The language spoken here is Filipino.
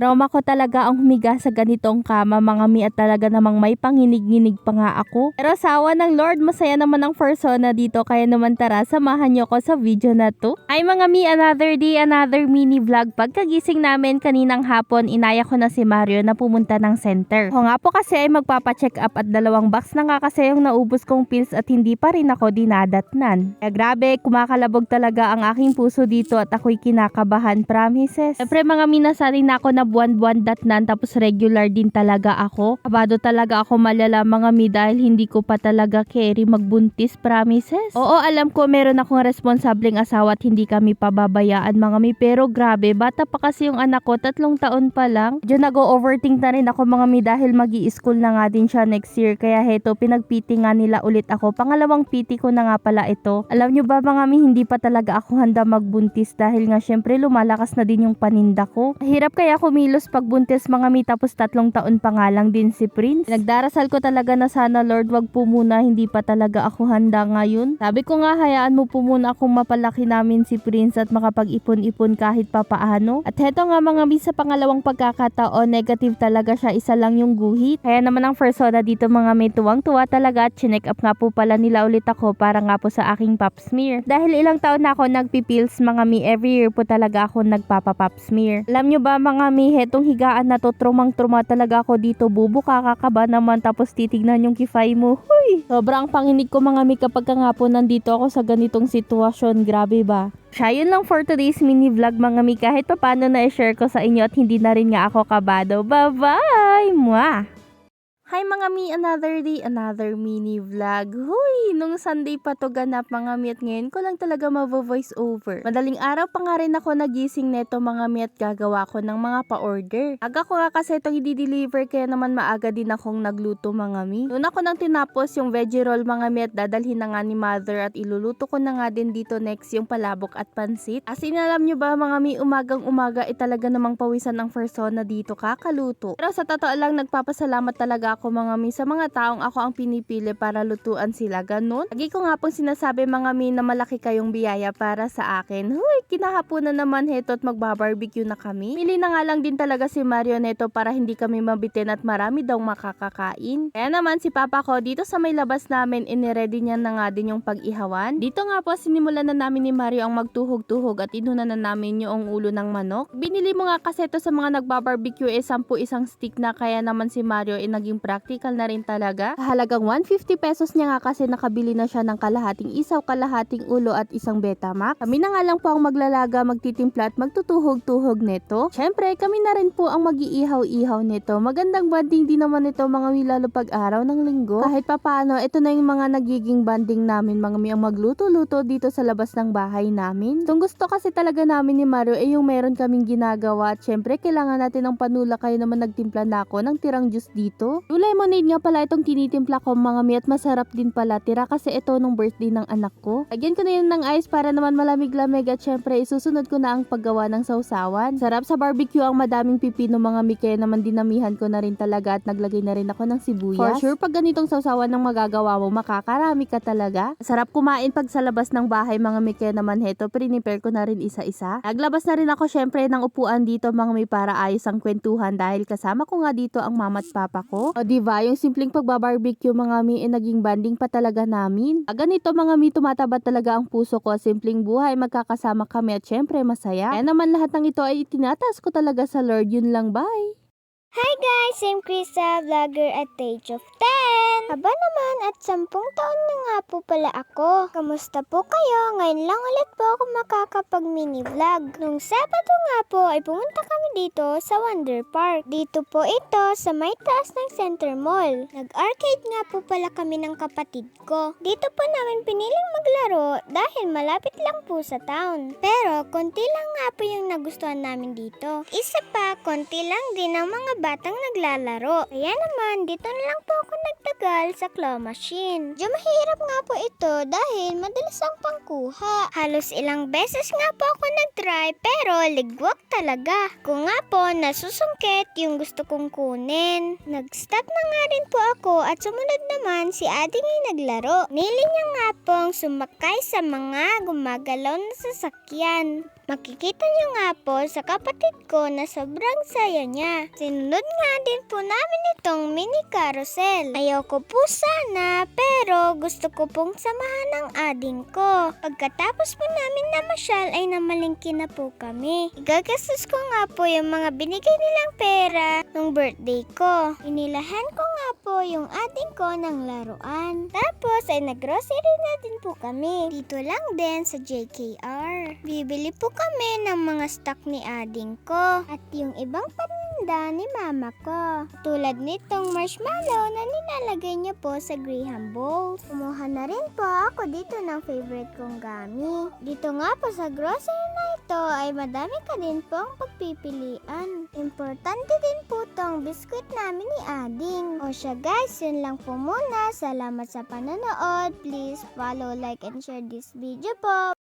Trauma ko talaga ang humiga sa ganitong kama mga mi at talaga namang may panginig-nginig pa nga ako. Pero sa awa ng Lord, masaya naman ang persona dito kaya naman tara samahan nyo ko sa video na to. Ay mga mi, another day, another mini vlog. Pagkagising namin kaninang hapon, inaya ko na si Mario na pumunta ng center. O nga po kasi ay magpapacheck up at dalawang box na nga kasi yung naubos kong pills at hindi pa rin ako dinadatnan. Kaya grabe, kumakalabog talaga ang aking puso dito at ako'y kinakabahan, promises. Siyempre mga mi, nasanay na ako na buwan-buwan datnan tapos regular din talaga ako. Kabado talaga ako malala mga mi dahil hindi ko pa talaga carry magbuntis, promises. Oo, alam ko meron akong responsableng asawa at hindi kami pababayaan mga mi pero grabe, bata pa kasi yung anak ko, tatlong taon pa lang. Diyan nag-overthink na rin ako mga mi dahil mag school na nga din siya next year kaya heto pinagpiti nga nila ulit ako. Pangalawang piti ko na nga pala ito. Alam nyo ba mga mi, hindi pa talaga ako handa magbuntis dahil nga syempre lumalakas na din yung paninda ko. Hirap kaya kumilos pagbuntis mga mi tapos tatlong taon pa nga lang din si Prince. Nagdarasal ko talaga na sana Lord wag po muna hindi pa talaga ako handa ngayon. Sabi ko nga hayaan mo po muna akong mapalaki namin si Prince at makapag-ipon-ipon kahit papaano. At heto nga mga mi sa pangalawang pagkakataon negative talaga siya isa lang yung guhit. Kaya naman ang soda dito mga may tuwang-tuwa talaga at chinek up nga po pala nila ulit ako para nga po sa aking pap smear. Dahil ilang taon na ako nagpipills mga mi every year po talaga ako nagpapa-pap smear. Alam nyo ba mga mi hetong higaan na to trumang-truma talaga ako dito bubo kakakaba naman tapos titignan yung kifay mo. Huy! Sobrang panginig ko mga mi kapag ka nga po nandito ako sa ganitong sitwasyon. Grabe ba? Siya, yun lang for today's mini vlog mga mi. Kahit papano na i-share ko sa inyo at hindi na rin nga ako kabado. Bye-bye! Mwah! Hi mga mi, another day, another mini vlog. Huy, nung Sunday pa to ganap mga mi at ngayon ko lang talaga mavo-voice over. Madaling araw pa nga rin ako nagising neto mga mi at gagawa ko ng mga pa-order. Aga ko nga kasi itong i-deliver kaya naman maaga din akong nagluto mga mi. Noon ako nang tinapos yung veggie roll mga mi at dadalhin na nga ni mother at iluluto ko na nga din dito next yung palabok at pansit. As in alam nyo ba mga mi, umagang umaga ay talaga namang pawisan ng persona dito kakaluto. Pero sa totoo lang nagpapasalamat talaga mga mi sa mga taong ako ang pinipili para lutuan sila ganun. Lagi ko nga pong sinasabi mga mi na malaki kayong biyaya para sa akin. Huy, kinahaponan naman heto at magbabarbecue na kami. Pili na nga lang din talaga si Mario neto para hindi kami mabitin at marami daw makakakain. Kaya naman si Papa ko dito sa may labas namin iniready niya na nga din yung pag-ihawan. Dito nga po sinimulan na namin ni Mario ang magtuhog-tuhog at inunan na namin yung ulo ng manok. Binili mo nga kasi ito sa mga nagbabarbecue eh 10 isang stick na kaya naman si Mario ay naging practical na rin talaga. Halagang 150 pesos niya nga kasi nakabili na siya ng kalahating isaw, kalahating ulo at isang Betamax. Kami na nga lang po ang maglalaga, magtitimpla at magtutuhog-tuhog neto. Syempre, kami na rin po ang mag-iihaw-ihaw neto. Magandang banding din naman ito mga wilalo pag araw ng linggo. Kahit papaano, ito na yung mga nagiging banding namin mga mi ang magluto-luto dito sa labas ng bahay namin. Itong gusto kasi talaga namin ni Mario ay yung meron kaming ginagawa at syempre kailangan natin ng panula kaya naman nagtimpla na ako ng tirang juice dito. Yung lemonade nga pala itong tinitimpla ko mga mi at masarap din pala tira kasi ito nung birthday ng anak ko. Lagyan ko na yun ng ice para naman malamig-lamig at syempre isusunod ko na ang paggawa ng sausawan. Sarap sa barbecue ang madaming pipino mga mi kaya naman dinamihan ko na rin talaga at naglagay na rin ako ng sibuyas. For sure pag ganitong sausawan ng magagawa mo makakarami ka talaga. Sarap kumain pag sa labas ng bahay mga mi kaya naman heto prepare ko na rin isa-isa. Naglabas na rin ako syempre ng upuan dito mga mi para ayos ang kwentuhan dahil kasama ko nga dito ang mama at papa ko. O diba yung simpleng pagbabarbecue mga mi eh, naging banding pa talaga namin. Ah, ganito mga mi tumataba talaga ang puso ko. Simpleng buhay magkakasama kami at syempre masaya. Kaya naman lahat ng ito ay itinataas ko talaga sa Lord. Yun lang bye. Hi guys! I'm Krista, vlogger at age of 10! Aba naman at 10 taon na nga po pala ako. Kamusta po kayo? Ngayon lang ulit po ako makakapag mini vlog. Nung Sabado nga po ay pumunta kami dito sa Wonder Park. Dito po ito sa may taas ng Center Mall. Nag-arcade nga po pala kami ng kapatid ko. Dito po namin piniling maglaro dahil malapit lang po sa town. Pero konti lang nga po yung nagustuhan namin dito. Isa pa, konti lang din ang mga batang naglalaro. Kaya naman, dito na lang po ako nagtatapos tumatagal sa claw machine. Medyo mahirap nga po ito dahil madalas ang pangkuha. Halos ilang beses nga po ako nag-try pero ligwak talaga. Kung nga po nasusungkit yung gusto kong kunin. Nag-stop na nga rin po ako at sumunod naman si Ading ay naglaro. Nili niya nga pong sumakay sa mga gumagalaw na sasakyan. Makikita niyo nga po sa kapatid ko na sobrang saya niya. Sinunod nga din po namin itong mini carousel. Ayoko po sana pero gusto ko pong samahan ng ading ko. Pagkatapos po namin namasyal ay namalingki na po kami. Igagastos ko nga po yung mga binigay nilang pera nung birthday ko. Inilahan ko nga po yung ading ko ng laruan. Tapos ay naggrocery na din po kami. Dito lang din sa JKR. Bibili po kami ng mga stock ni ading ko at yung ibang paninda ni mama ko. Tulad nitong marshmallow na nilalagay niya po sa Graham Bowls. Kumuha na rin po ako dito ng favorite kong gami. Dito nga po sa grocery na ito ay madami ka din pong pagpipilian. Importante din po tong biskuit namin ni Ading. O siya guys, yun lang po muna. Salamat sa panonood. Please follow, like, and share this video po.